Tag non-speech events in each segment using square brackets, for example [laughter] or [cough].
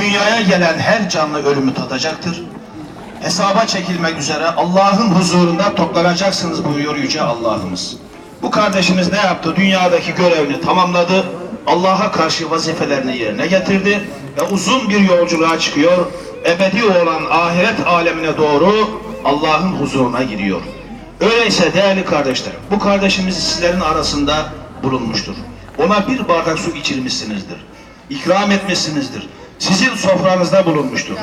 dünyaya gelen her canlı ölümü tadacaktır. Hesaba çekilmek üzere Allah'ın huzurunda toplanacaksınız buyuruyor Yüce Allah'ımız. Bu kardeşimiz ne yaptı? Dünyadaki görevini tamamladı. Allah'a karşı vazifelerini yerine getirdi ve uzun bir yolculuğa çıkıyor. Ebedi olan ahiret alemine doğru Allah'ın huzuruna giriyor. Öyleyse değerli kardeşlerim, bu kardeşimiz sizlerin arasında bulunmuştur. Ona bir bardak su içirmişsinizdir. İkram etmişsinizdir. Sizin sofranızda bulunmuştur.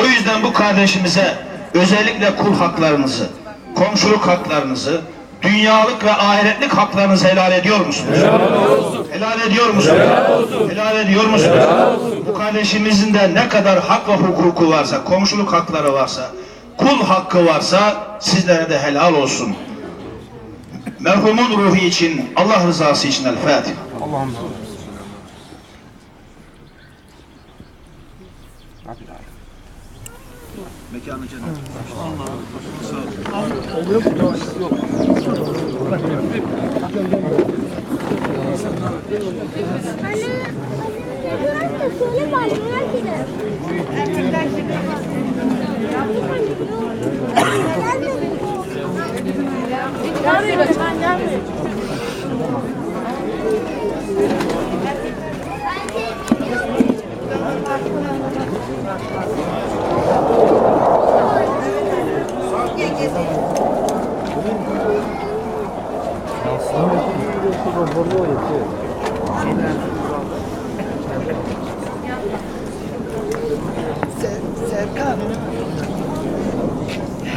O yüzden bu kardeşimize özellikle kul haklarınızı, komşuluk haklarınızı, dünyalık ve ahiretlik haklarınızı helal ediyor musunuz? Helal olsun. Helal ediyor musunuz? Helal olsun. Helal ediyor musunuz? Helal olsun. Bu kardeşimizin de ne kadar hak ve hukuku varsa, komşuluk hakları varsa, kul hakkı varsa sizlere de helal olsun. Merhumun ruhu için, Allah rızası için El Fatiha. Mekanı cennet. Anne, anne, söyle bari merak ederim. Gelmiyor, sen gelmiyor.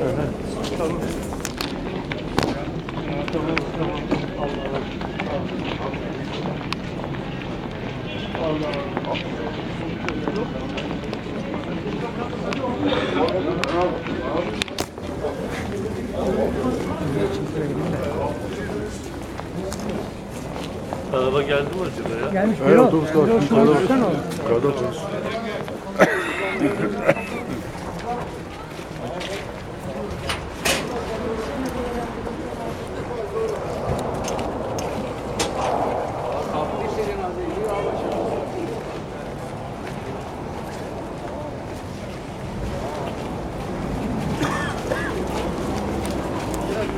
Araba geldi mi acaba ya? Gelmiş bir otobüs var. Yukarıda otobüs. [laughs]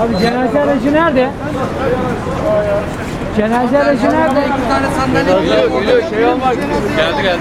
Abi cenaze aracı nerede? Cenaze aracı nerede? Geliyor, geliyor. Şey olmaz. Geldi geldi.